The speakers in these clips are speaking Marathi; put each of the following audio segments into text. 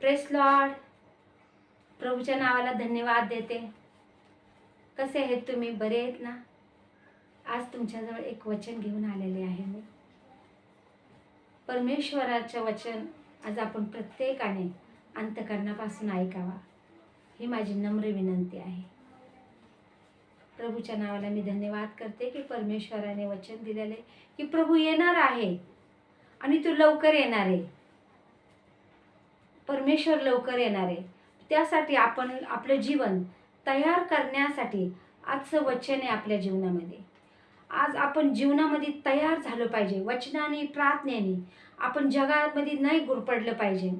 प्रेस लॉर्ड प्रभूच्या नावाला धन्यवाद देते. कसे आहेत तुम्ही? बरे आहेत ना? आज तुमच्याजवळ एक वचन घेऊन आलेले आहे मी. परमेश्वराचं वचन आज आपण प्रत्येकाने अंतकरणापासून ऐकावा. ही माझी नम्र विनंती आहे. प्रभूच्या नावाला मी धन्यवाद करते की परमेश्वराने वचन दिलेले की प्रभू येणार आहे आणि तू लवकर येणार आहे. परमेश्वर लवकर येणार. आहे त्यासाठी आपण आपलं जीवन तयार करण्यासाठी आजचं वचन आहे आपल्या जीवनामध्ये. आज आपण जीवनामध्ये तयार झालं पाहिजे. वचनाने प्रार्थनेने आपण जगामध्ये नाही गुरपडलं पाहिजे.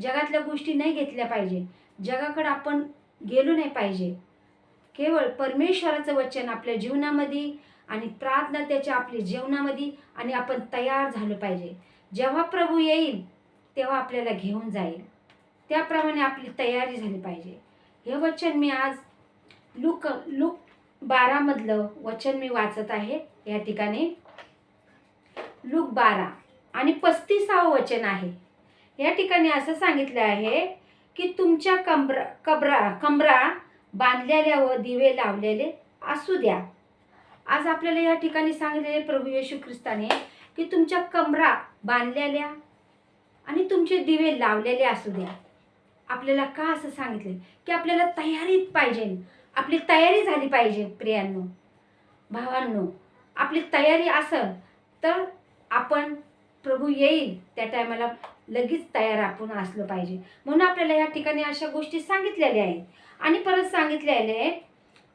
जगातल्या गोष्टी नाही घेतल्या पाहिजे. जगाकडं आपण गेलो नाही पाहिजे. केवळ परमेश्वराचं वचन आपल्या जीवनामध्ये आणि प्रार्थना त्याच्या आपल्या जीवनामध्ये आणि आपण तयार झालं पाहिजे. जेव्हा प्रभू येईल तेव्हा आपल्याला घेऊन जाईल. त्याप्रमाणे आपली तयारी झाली पाहिजे. हे वचन मी आज लुक लुक बारामधलं वचन मी वाचत आहे. या ठिकाणी लुक बारा आणि पस्तीसावं वचन आहे. या ठिकाणी असं सांगितलं आहे की तुमच्या कमरा कबरा कमरा बांधलेल्या व दिवे लावलेले असू द्या. आज आपल्याला या ठिकाणी सांगितलेले प्रभू येशू ख्रिस्ताने की तुमच्या कमरा बांधलेल्या आणि तुमचे दिवे लावलेले असू द्या. आपल्याला का असं सांगितले की आपल्याला तयारीत पाहिजे. आपली तयारी झाली पाहिजे प्रियांनो. भावांनो आपली तयारी असेल तर आपण प्रभू येईल. त्या टायमाला लगेच तयार आपण असलं पाहिजे. म्हणून आपल्याला या ठिकाणी अशा गोष्टी सांगितलेल्या आहेत. आणि परत सांगितलेल्या आहे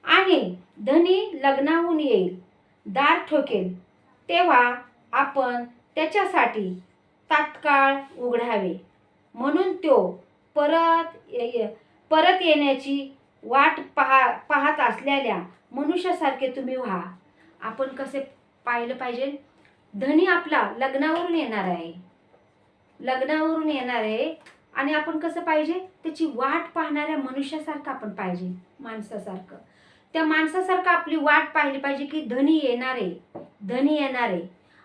आणि धनी लग्नाहून येईल दार ठोकेल तेव्हा आपण त्याच्यासाठी तात्काळ उघडावे. म्हणून तो परत ये- परत येण्याची वाट पहा पाहत असलेल्या मनुष्यासारखे तुम्ही व्हा. आपण कसे पाहिलं पाहिजे? धनी आपला लग्नावरून येणार आहे. लग्नावरून येणार आहे आणि आपण कसं पाहिजे? त्याची वाट पाहणाऱ्या मनुष्यासारखं आपण पाहिजे माणसासारखं. त्या माणसासारखं आपली वाट पाहिली पाहिजे की धनी येणार आहे. धनी येणार आहे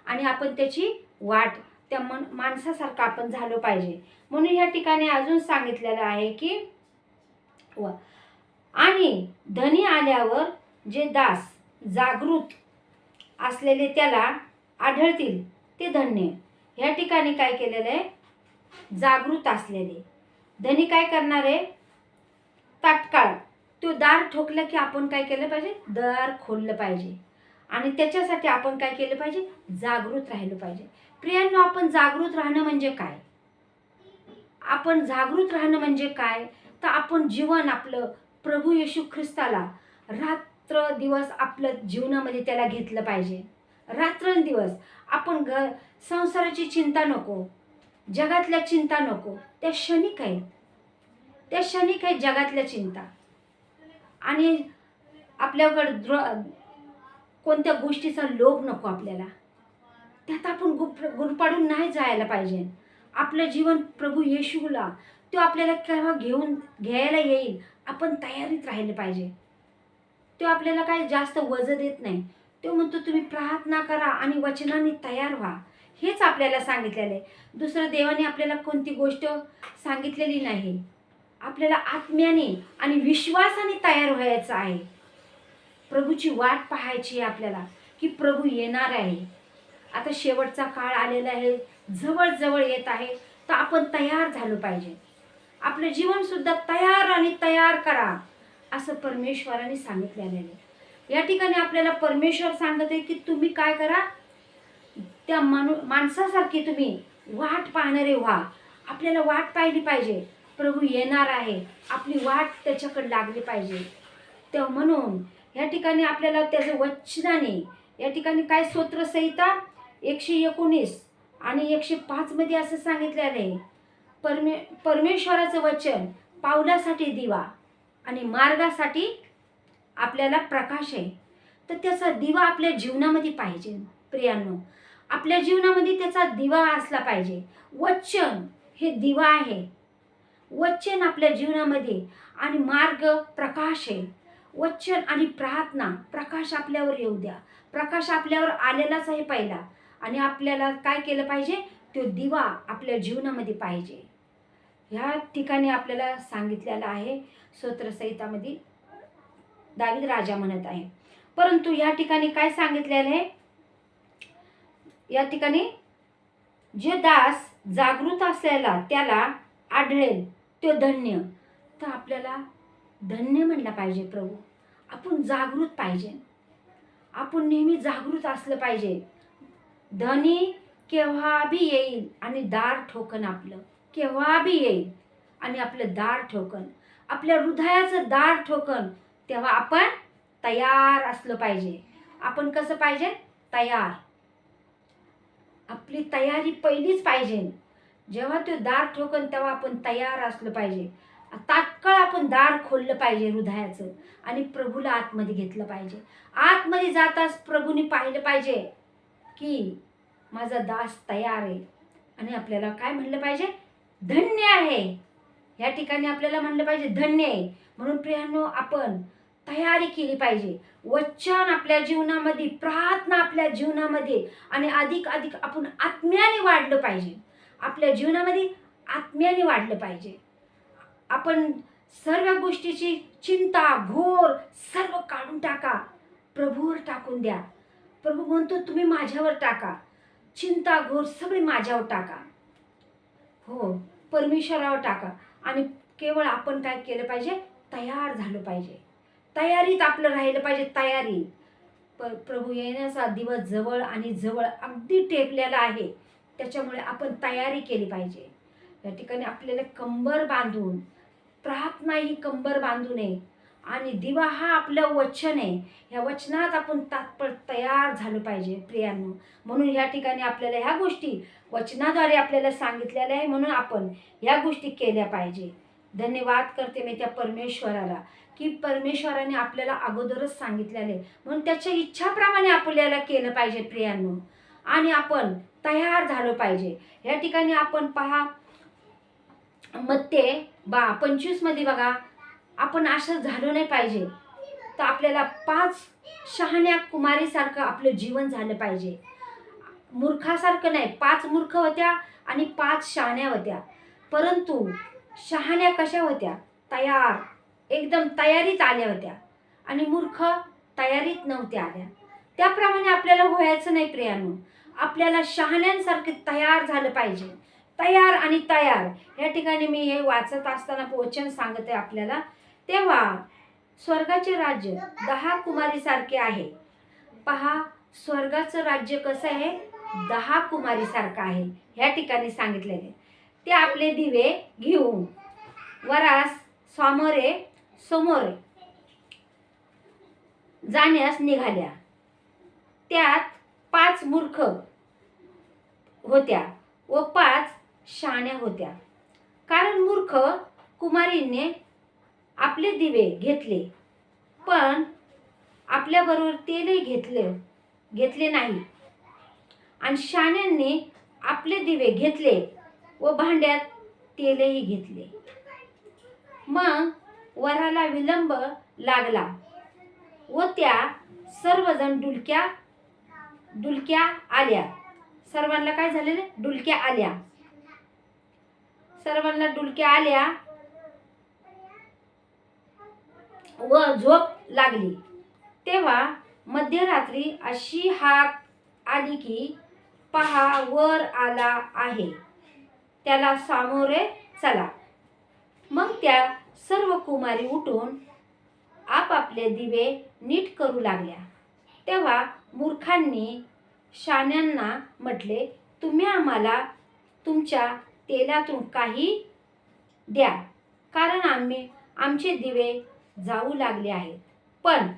आणि आपण त्याची वाट त्या मन माणसासारखं आपण झालं पाहिजे. म्हणून ह्या ठिकाणी अजून सांगितलेलं आहे की व आणि धनी आल्यावर जे दास जागृत असलेले त्याला आढळतील ते धन्य. ह्या ठिकाणी काय केलेलं आहे? जागृत असलेले. धनी काय करणार आहे? तात्काळ. तो दार ठोकलं की आपण काय केलं पाहिजे? दार खोललं पाहिजे. आणि त्याच्यासाठी आपण काय केलं पाहिजे? जागृत राहिलं पाहिजे. प्रियांनो आपण जागृत राहणं म्हणजे काय? आपण जागृत राहणं म्हणजे काय? तर आपण जीवन आपलं प्रभू येशू ख्रिस्ताला रात्र दिवस आपलं जीवनामध्ये त्याला घेतलं पाहिजे. रात्रंदिवस आपण घ संसाराची चिंता नको. जगातल्या चिंता नको. त्या क्षणिक आहेत. त्या क्षणिक आहेत जगातल्या चिंता. आणि आपल्याकडे द्र कोणत्या गोष्टीचा लोभ नको आपल्याला. त्यात आपण गुप गुरपाडून नाही जायला पाहिजे. आपलं जीवन प्रभू येशूला तो आपल्याला केव्हा घेऊन घ्यायला येईल आपण तयारीत राहिले पाहिजे. तो आपल्याला काय जास्त वज देत नाही. तो म्हणतो तुम्ही प्रार्थना करा आणि वचनाने तयार व्हा. हेच आपल्याला सांगितलेलं आहे. दुसरं देवाने आपल्याला कोणती गोष्ट सांगितलेली नाही. आपल्याला आत्म्याने आणि विश्वासाने तयार व्हायचं आहे. प्रभूची वाट पाहायची आहे आपल्याला की प्रभू येणार आहे. आता शेवटचा काळ आलेला आहे. जवळजवळ येत आहे. तर आपण तयार झालो पाहिजे. आपलं जीवनसुद्धा तयार आणि तयार करा असं परमेश्वराने सांगितलेलं आहे. या ठिकाणी आपल्याला परमेश्वर सांगत आहे की तुम्ही काय करा? त्या माणू माणसासारखी तुम्ही वाट पाहणारे व्हा. आपल्याला वाट पाहिली पाहिजे. प्रभू येणार आहे. आपली वाट त्याच्याकडे लागली पाहिजे. तेव्हा म्हणून या ठिकाणी आपल्याला त्याचं वचनाने या ठिकाणी काय स्तोत्रसंहिता? एकशे एकोणीस आणि एकशे पाचमध्ये असं सांगितलेलं आहे परमे परमेश्वराचं वचन पावलासाठी दिवा आणि मार्गासाठी आपल्याला प्रकाश आहे. तर त्याचा दिवा आपल्या जीवनामध्ये पाहिजे. प्रियांनो आपल्या जीवनामध्ये त्याचा दिवा असला पाहिजे. वचन हे दिवा आहे. वचन आपल्या जीवनामध्ये आणि मार्ग प्रकाश आहे. वचन आणि प्रार्थना प्रकाश आपल्यावर येऊ द्या. प्रकाश आपल्यावर आलेलाच आहे पहिला. आणि आपल्याला काय केलं पाहिजे? तो दिवा आपल्या जीवनामध्ये पाहिजे. ह्या ठिकाणी आपल्याला सांगितलेलं आहे स्तोत्रसहितामध्ये दावीद राजा म्हणत आहे. परंतु या ठिकाणी काय सांगितलेलं आहे? या ठिकाणी जे दास जागृत असलेला त्याला आढळेल तो धन्य. तर आपल्याला धन्य म्हणला पाहिजे प्रभू. आपण जागृत पाहिजे. आपण नेहमी जागृत असलं पाहिजे. धनी केव्हा बी येईल आणि दार ठोकन आपलं. केव्हा बी येईल आणि आपलं दार ठोकन. आपल्या हृदयाचं दार ठोकन तेव्हा आपण तयार असलं पाहिजे. आपण कसं पाहिजे? तयार. आपली तयारी पहिलीच पाहिजे. जेव्हा तो दार ठोकन तेव्हा आपण तयार असलं पाहिजे. तात्काळ आपण दार खोललं पाहिजे हृदयाचं आणि प्रभूला आतमध्ये घेतलं पाहिजे. आतमध्ये जाताच प्रभूने पाहिलं पाहिजे की माझा दास तयार आहे. आणि आपल्याला काय म्हणलं पाहिजे? धन्य आहे. या ठिकाणी आपल्याला म्हणलं पाहिजे धन्य आहे. म्हणून प्रियांनो आपण तयारी केली पाहिजे. वचन आपल्या जीवनामध्ये प्रार्थना आपल्या जीवनामध्ये आणि अधिक अधिक आपण आत्म्याने वाढलं पाहिजे. आपल्या जीवनामध्ये आत्म्याने वाढलं पाहिजे. आपण सर्व गोष्टीची चिंता घोर सर्व काढून टाका. प्रभूवर टाकून द्या. प्रभू म्हणतो तुम्ही माझ्यावर टाका. चिंता घोर सगळी माझ्यावर टाका. हो परमेश्वरावर टाका. आणि केवळ आपण काय केलं पाहिजे? तयार झालं पाहिजे. तयारीत आपलं राहिलं पाहिजे तयारी. प प्रभू येण्याचा दिवस जवळ आणि जवळ अगदी टेपलेला आहे. त्याच्यामुळे आपण तयारी केली पाहिजे. या ठिकाणी आपल्याला कंबर बांधून प्रार्थना ही कंबर बांधू नये. आणि दिवा हा आपलं वचन आहे. ह्या वचनात आपण तात्पळ तयार झालं पाहिजे प्रियांनो. म्हणून या ठिकाणी आपल्याला ह्या गोष्टी वचनाद्वारे आपल्याला सांगितलेल्या आहे म्हणून आपण ह्या गोष्टी केल्या पाहिजे. धन्यवाद करते मी त्या परमेश्वराला की परमेश्वराने आपल्याला अगोदरच सांगितलेलं आहे. म्हणून त्याच्या इच्छाप्रमाणे आपल्याला केलं पाहिजे प्रियांनो. आणि आपण तयार झालो पाहिजे. या ठिकाणी आपण पहा मत्ते बा पंचवीसमध्ये बघा. आपण असं झालो नाही पाहिजे. तर आपल्याला पाच शहाण्या कुमारीसारखं आपलं जीवन झालं पाहिजे. मूर्खासारखं नाही पाच मूर्ख होत्या आणि पाच शहाण्या होत्या. परंतु शहाण्या कशा होत्या? तयार एकदम तयारीत आल्या होत्या. आणि मूर्ख तयारीत नव्हत्या आल्या. त्याप्रमाणे आपल्याला व्हायचं नाही प्रियानो. आपल्याला शहाण्यांसारखे तयार झालं पाहिजे. तयार आणि तयार. या ठिकाणी मी हे वाचत असताना वचन सांगते आपल्याला. तेव्हा स्वर्गाचे राज्य दहा कुमारीसारखे आहे. पहा स्वर्गाचं राज्य कसं आहे? दहा कुमारीसारखं आहे. ह्या ठिकाणी सांगितलेले ते आपले दिवे घेऊन वरास समोरे समोरे जाण्यास निघाल्या. त्यात पाच मूर्ख होत्या व पाच शाण्या होत्या. कारण मूर्ख कुमारीने आपले दिवे घेतले. पण आपल्याबरोबर तेलही घेतले घेतले नाही. आणि शाण्यांनी आपले दिवे घेतले व भांड्यात तेलही घेतले. मग वराला विलंब लागला व त्या सर्वजण डुलक्या डुलक्या आल्या. सर्वांना काय झालेलं? डुलक्या आल्या. सर्वांना डुलक्या आल्या. व झोप लागली. तेव्हा मध्यरात्री अशी हाक आली की पहा वर आला आहे. त्याला सामोरे चला. मग त्या सर्व कुमारी उठून आपापले दिवे नीट करू लागल्या. तेव्हा मूर्खांनी शाण्यांना म्हटले तुम्ही आम्हाला तुमच्या तेलातून काही द्या. कारण आम्ही आमचे दिवे जाऊ लागले आहेत. पण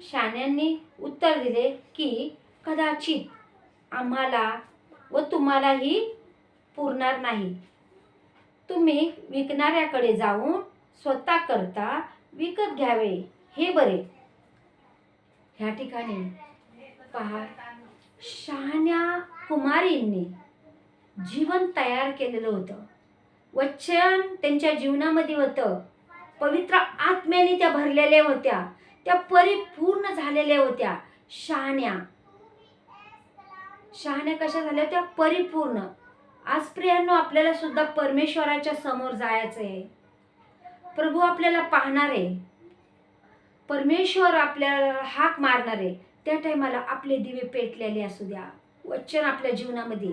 शाण्यांनी उत्तर दिले की कदाचित आम्हाला व तुम्हालाही पुरणार नाही. तुम्ही विकणाऱ्याकडे जाऊन स्वतः करता विकत घ्यावे. हे बरे. ह्या ठिकाणी पहा शहाण्या कुमारींनी जीवन तयार केलेलं होतं. वचन त्यांच्या जीवनामध्ये होतं. पवित्र आत्म्याने त्या भरलेल्या होत्या. त्या परिपूर्ण झालेल्या होत्या. शहाण्या. शहाण्या कशा झाल्या होत्या? परिपूर्ण. आज प्रियांनो आपल्याला सुद्धा परमेश्वराच्या समोर जायचं आहे प्रभू आपल्याला पाहणार आहे. परमेश्वर आपल्याला हाक मारणार आहे. त्या टायमाला आपले दिवे पेटलेले असू द्या. वचन आपल्या जीवनामध्ये.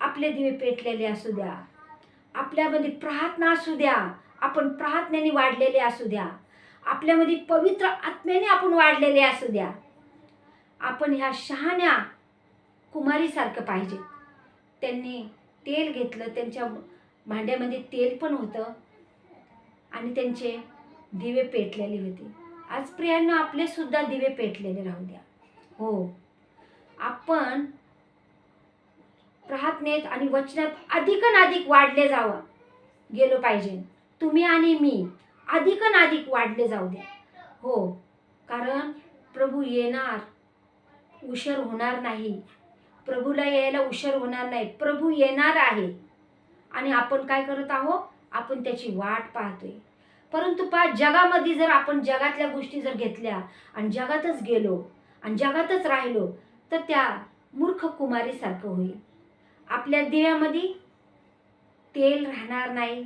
आपले दिवे पेटलेले असू द्या. आपल्यामध्ये प्रार्थना असू द्या. आपण प्रार्थनेने वाढलेले असू द्या. आपल्यामध्ये पवित्र आत्म्याने आपण वाढलेले असू द्या. आपण ह्या शहाण्या कुमारीसारखं पाहिजे. त्यांनी तेल घेतलं त्यांच्या भांड्यामध्ये तेल पण होतं आणि त्यांचे दिवे पेटलेले होते. आज प्रियांना आपलेसुद्धा दिवे पेटलेले राहू द्या. हो. आपण प्रार्थनेत आणि वचनात अधिकन वाढले जावं. गेलो पाहिजे. तुम्ही आणि मी अधिकन अधिक वाढले जाऊ द्या हो कारण प्रभू येणार उशीर होणार नाही. प्रभूला यायला उशीर होणार नाही. प्रभू येणार आहे. आणि आपण काय करत आहोत? आपण त्याची वाट पाहतोय. परंतु पा जगामध्ये जर आपण जगातल्या गोष्टी जर घेतल्या आणि जगातच गेलो आणि जगातच राहिलो तर त्या मूर्ख कुमारीसारखं होईल. आपल्या दिव्यामध्ये तेल राहणार नाही.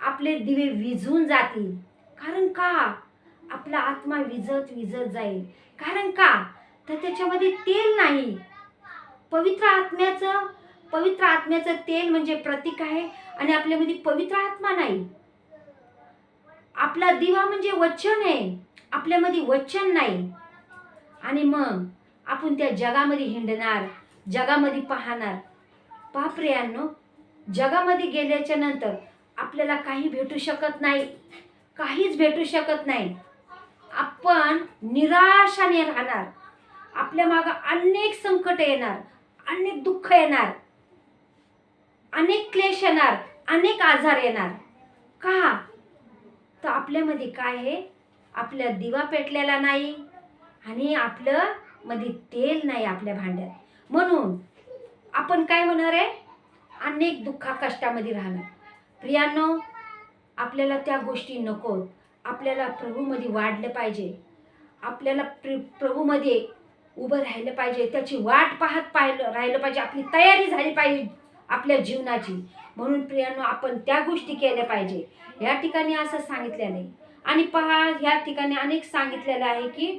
आपले दिवे विझून जातील. कारण का? आपला आत्मा विजत विजत जाईल. कारण का? तर त्याच्यामध्ये तेल नाही. पवित्र आत्म्याचं पवित्र आत्म्याचं तेल म्हणजे प्रतीक आहे आणि आपल्यामध्ये पवित्र आत्मा नाही. आपला दिवा म्हणजे वचन आहे. आपल्यामध्ये वचन नाही. आणि मग आपण त्या जगामध्ये हिंडणार जगामध्ये पाहणार. पाप्रियांनो जगामध्ये गेल्याच्यानंतर आपल्याला काही भेटू शकत नाही. काहीच भेटू शकत नाही. आपण निराशाने राहणार. आपल्या मागं अनेक संकट येणार. अनेक दुःख येणार. अनेक क्लेश येणार. अनेक आजार येणार. का? तर आपल्यामध्ये काय आहे? आपल्या दिवा पेटलेला नाही आणि आपलं मध्ये तेल नाही आपल्या भांड्यात. म्हणून आपण काय होणार आहे? अनेक दुःखा कष्टामध्ये राहणार. प्रियांनो आपल्याला त्या गोष्टी नकोत. आपल्याला प्रभूमध्ये वाढलं पाहिजे. आपल्याला प्र प्रभूमध्ये उभं राहिलं पाहिजे. त्याची वाट पाहत पाहिलं राहिलं पाहिजे. आपली तयारी झाली पाहिजे आपल्या जीवनाची. म्हणून प्रियांनो आपण त्या गोष्टी केल्या पाहिजे. या ठिकाणी असं सांगितलं नाही आणि पहा ह्या ठिकाणी अनेक सांगितलेलं आहे की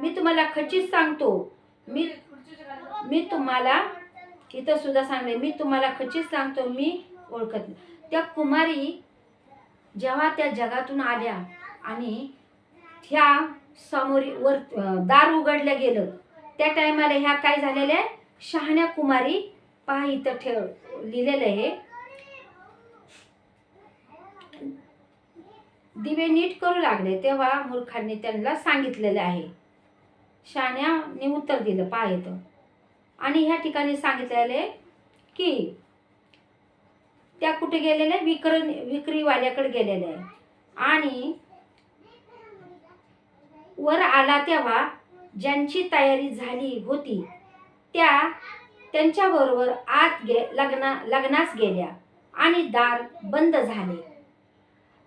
मी तुम्हाला खचित सांगतो. मी मी तुम्हाला इथं सुद्धा सांगले मी तुम्हाला खचित सांगतो. मी ओळखत त्या कुमारी जेव्हा त्या जगातून आल्या आणि ह्या समोरी वर दार उघडलं गेलं त्या टायमाला ह्या काय झालेल्या आहे शहाण्या कुमारी पहा इथं ठेव लिहिलेलं आहे. दिवे नीट करू लागले तेव्हा मूर्खांनी त्यांना सांगितलेलं आहे. शहाण्याने उत्तर दिलं पहा इथं. आणि ह्या ठिकाणी सांगितलेलं आहे की त्या कुठे गेलेल्या? विक्र विक्रीवाल्याकडे गेलेल्या आहे आणि वर आला तेव्हा ज्यांची तयारी झाली होती त्या त्यांच्याबरोबर आत गे लग्ना लग्नास गेल्या आणि दार बंद झाले.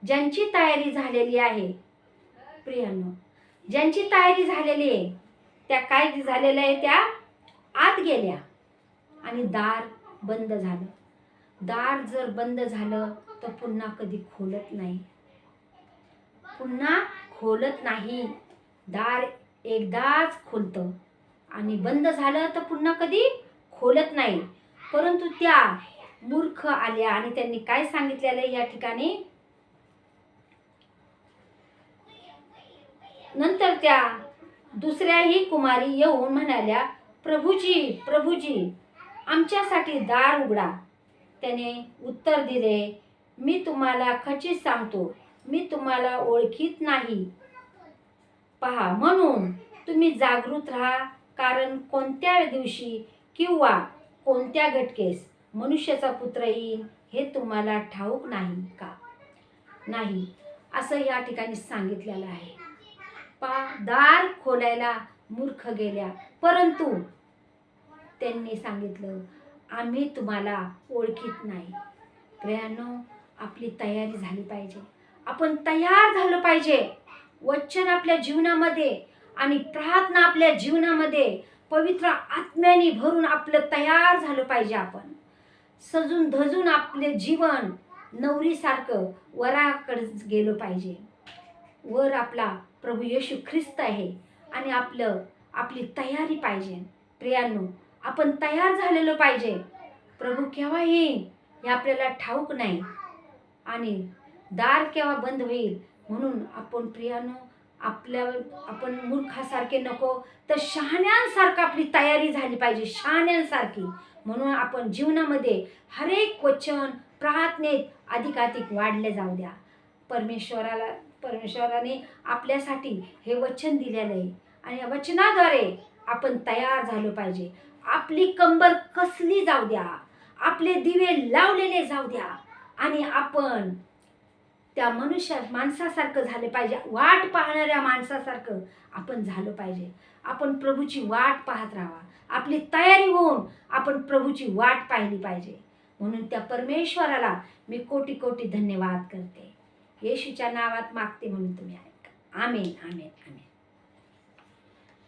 ज्यांची तयारी झालेली आहे प्रियांनो ज्यांची तयारी झालेली आहे त्या काय झालेल्या आहे? त्या आत गेल्या आणि दार बंद झालं. दार जर बंद झालं तर पुन्हा कधी खोलत नाही. पुन्हा खोलत नाही. दार एकदाच खोलतं. आणि बंद झालं तर पुन्हा कधी खोलत नाही. परंतु त्या मूर्ख आल्या आणि त्यांनी काय सांगितलेलं या ठिकाणी? नंतर त्या दुसऱ्याही कुमारी येऊन म्हणाल्या प्रभूजी प्रभूजी आमच्यासाठी दार उघडा. त्याने उत्तर दिले मी तुम्हाला खचित सांगतो मी तुम्हाला ओळखीत नाही. पहा म्हणून तुम्ही जागृत राहा कारण कोणत्या दिवशी किंवा कोणत्या घटकेस मनुष्याचा पुत्र येईल हे तुम्हाला ठाऊक नाही का? नाही असं या ठिकाणी सांगितलेलं आहे. पा दार खोलायला मूर्ख गेल्या परंतु त्यांनी सांगितलं आम्ही तुम्हाला ओळखीत नाही. प्रियानो आपली तयारी झाली पाहिजे. आपण तयार झालं पाहिजे. वचन आपल्या जीवनामध्ये आणि प्रार्थना आपल्या जीवनामध्ये पवित्र आत्म्याने भरून आपलं तयार झालं पाहिजे आपण. सजून धजून आपले जीवन नवरीसारखं वराकडे गेलं पाहिजे. वर आपला प्रभू येशू ख्रिस्त आहे आणि आपलं आपली तयारी पाहिजे. प्रियांनो आपण तयार झालेलो पाहिजे. प्रभू केव्हा येईल हे आपल्याला ठाऊक नाही. आणि दार केव्हा बंद होईल म्हणून आपण प्रियानो आपल्या आपण मूर्खासारखे नको तर शहाण्यांसारखं आपली तयारी झाली पाहिजे शहाण्यांसारखी. म्हणून आपण जीवनामध्ये हरेक वचन प्रार्थनेत अधिकाधिक वाढले जाऊ द्या. परमेश्वराला परमेश्वराने आपल्यासाठी हे वचन दिलेलं आहे. आणि या वचनाद्वारे आपण तयार झालो पाहिजे. आपली कंबर कसली जाऊ द्या आपले दिवे लावलेले जाऊ द्या आणि आपण त्या मनुष्य माणसासारखं झालं पाहिजे वाट पाहणाऱ्या माणसासारखं आपण झालं पाहिजे. आपण प्रभूची वाट पाहत राहावा. आपली तयारी होऊन आपण प्रभूची वाट पाहिली पाहिजे. म्हणून त्या परमेश्वराला मी कोटी कोटी धन्यवाद करते. येशूच्या नावात मागते म्हणून तुम्ही ऐका. आमेन आमेन आमेन.